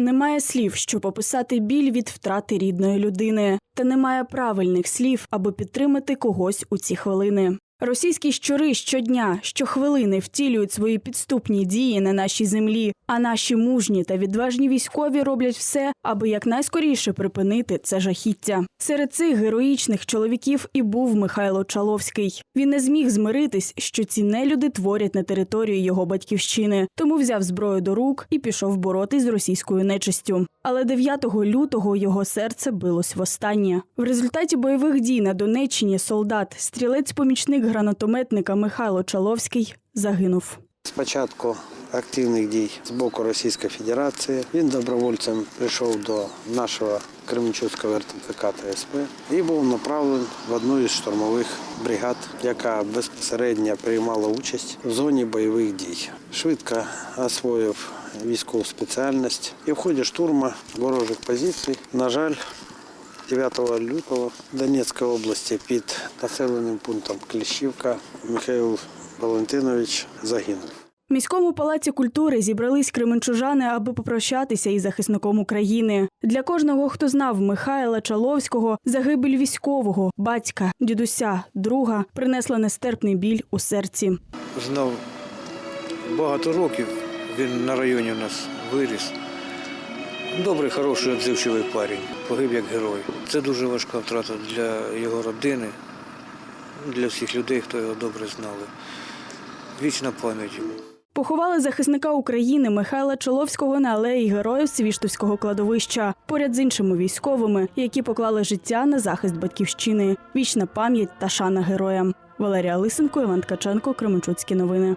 Немає слів, щоб описати біль від втрати рідної людини, та немає правильних слів, аби підтримати когось у ці хвилини. Російські щури щодня, щохвилини втілюють свої підступні дії на нашій землі, а наші мужні та відважні військові роблять все, аби якнайскоріше припинити це жахіття. Серед цих героїчних чоловіків і був Михайло Чаловський. Він не зміг змиритись, що ці нелюди творять на території його батьківщини, тому взяв зброю до рук і пішов боротись з російською нечистю. Але 9 лютого його серце билось востаннє. В результаті бойових дій на Донеччині солдат, стрілець-помічник гранатометника Михайло Чаловський загинув. Спочатку активних дій з боку Російської Федерації. Він добровольцем прийшов до нашого Кременчуцького РТЦК ТСП і був направлений в одну із штурмових бригад, яка безпосередньо приймала участь в зоні бойових дій. Швидко освоїв військову спеціальність і в ході штурму ворожих позицій, на жаль, 9 лютого в Донецькій області під населеним пунктом Кліщівка Михайло Валентинович загинув. В міському палаці культури зібрались кременчужани, аби попрощатися із захисником України. Для кожного, хто знав Михайла Чаловського, загибель військового, батька, дідуся, друга принесла нестерпний біль у серці. знав багато років. Він на районі у нас виріс. Добрий, хороший, відзивчивий парень. Погиб як герой. Це дуже важка втрата для його родини, для всіх людей, хто його добре знали. Вічна пам'ять йому. Поховали захисника України Михайла Чоловського на алеї героїв Свіштовського кладовища поряд з іншими військовими, які поклали життя на захист батьківщини. Вічна пам'ять та шана героям. Валерія Лисенко, Іван Ткаченко, Кременчуцькі новини.